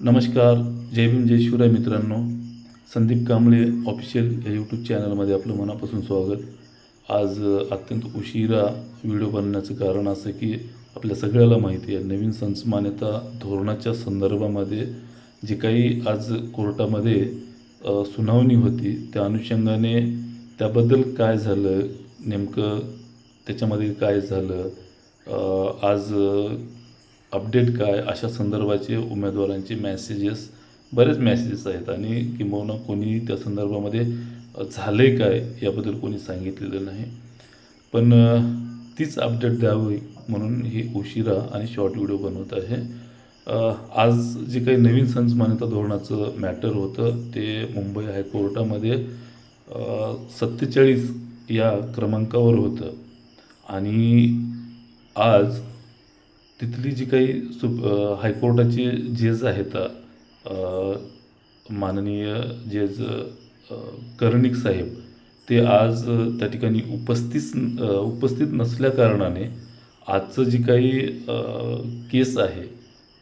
नमस्कार. जय भीम जय शिवराय मित्रांनो. संदीप कांबळे ऑफिशियल या यूट्यूब चॅनलमध्ये आपलं मनापासून स्वागत. आज अत्यंत उशिरा व्हिडिओ बनण्याचं कारण असं की आपल्या सगळ्याला माहिती आहे नवीन संस्मान्यता धोरणाच्या संदर्भामध्ये जे काही आज कोर्टामध्ये सुनावणी होती त्या अनुषंगाने त्याबद्दल काय झालं नेमकं त्याच्यामध्ये काय झालं आज अपडेट काय अशा संदर्भाचे उमेदवारांचे मॅसेजेस बरेच मॅसेजेस आहेत. आणि किंबहुना कोणी त्या संदर्भामध्ये झालं आहे काय याबद्दल कोणी सांगितलेलं नाही. पण तीच अपडेट द्यावी म्हणून ही उशिरा आणि शॉर्ट व्हिडिओ बनवत आहे. आज जे काही नवीन संच मान्यता धोरणाचं मॅटर होतं ते मुंबई हायकोर्टामध्ये सत्तेचाळीस या क्रमांकावर होतं. आणि आज तिथली जी काही सुप हायकोर्टाचे जज आहेत माननीय जज अ, कर्णिक साहेब ते आज त्या ठिकाणी उपस्थित उपस्थित नसल्याकारणाने आजचं जी काही केस आहे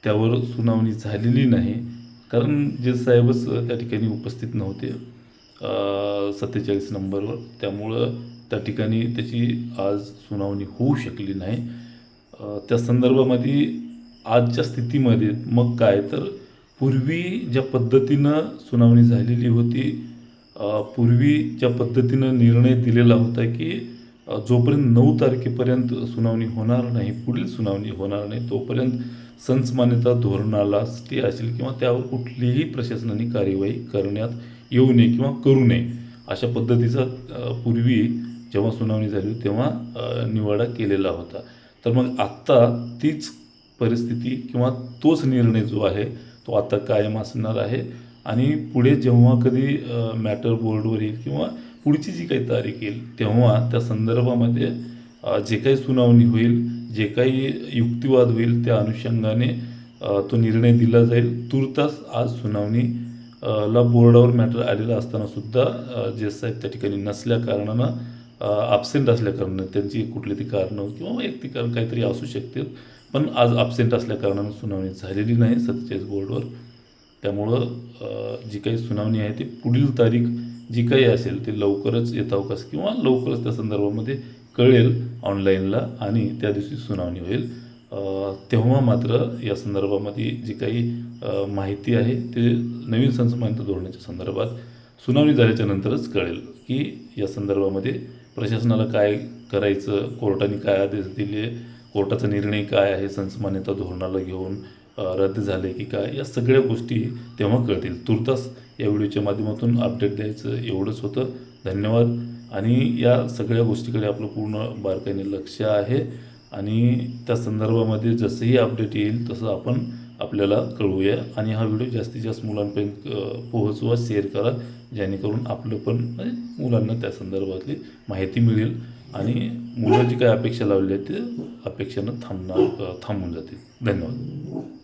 त्यावर सुनावणी झालेली नाही. कारण जज साहेबच त्या ठिकाणी उपस्थित नव्हते सत्तेचाळीस नंबरवर. त्यामुळं त्या ठिकाणी त्याची आज सुनावणी होऊ शकली नाही. त्या संदर्भामध्ये आजच्या स्थितीमध्ये मग काय? तर पूर्वी ज्या पद्धतीनं सुनावणी झालेली होती पूर्वी ज्या पद्धतीनं निर्णय दिलेला होता की जोपर्यंत नऊ तारखेपर्यंत सुनावणी होणार नाही पुढील सुनावणी होणार नाही तोपर्यंत संच मान्यता धोरणाला स्टे असेल किंवा त्यावर कुठलीही प्रशासनाने कार्यवाही करण्यात येऊ नये किंवा करू नये अशा पद्धतीचा पूर्वी जेव्हा सुनावणी झाली तेव्हा निवाडा केलेला होता. तर मग आत्ता तीच परिस्थिती किंवा तोच निर्णय जो आहे तो आता कायम असणार आहे. आणि पुढे जेव्हा कधी मॅटर बोर्डवर येईल किंवा पुढची जी काही तारीख येईल तेव्हा त्या संदर्भामध्ये जे काही सुनावणी होईल जे काही युक्तिवाद होईल त्या अनुषंगाने तो निर्णय दिला जाईल. तुर्तास आज सुनावणी ला बोर्डावर मॅटर आलेला असताना सुद्धा जे साहेब त्या ठिकाणी नसल्या कारणानं ॲबसेंट असल्याकारणाने त्यांची कुठली ती कारणं किंवा वैयक्तिक कारण काहीतरी असू शकतील पण आज ॲबसेंट असल्याकारणानं सुनावणी झालेली नाही सत्तेचाळीस बोर्डवर. त्यामुळं जी काही सुनावणी आहे ती पुढील तारीख जी काही असेल ती लवकरच येतावकास किंवा लवकरच त्या संदर्भामध्ये कळेल ऑनलाईनला आणि त्या दिवशी सुनावणी होईल. तेव्हा मात्र या संदर्भामध्ये जी काही माहिती आहे ते नवीन संसमान्यता धोरणाच्या संदर्भात सुनावणी झाल्याच्या नंतरच कळेल की या संदर्भामध्ये प्रशासनाला काय करायचं? कोर्टाने काय आदेश दिले? कोर्टाचा निर्णय काय आहे? संसमान्यता धोरणाला घेऊन रद्द झाले की काय? या सगळ्या गोष्टी तेव्हा कळतील. तुर्तास या व्हिडिओच्या माध्यमातून अपडेट द्यायचं एवढंच होतं. धन्यवाद. आणि या सगळ्या गोष्टीकडे आपलं पूर्ण बारकाईने लक्ष आहे. आणि त्या संदर्भामध्ये जसंही अपडेट येईल तसं आपण आपल्याला कळवूया आणि हा व्हिडिओ जास्तीत जास्त मुलांपर्यंत पोहोचवा शेअर करा जेणेकरून आपलं पण म्हणजे मुलांना त्या संदर्भातली माहिती मिळेल आणि मुलं जी काय अपेक्षा लावली आहे ते अपेक्षानं थांबणार थांबून जातील. धन्यवाद.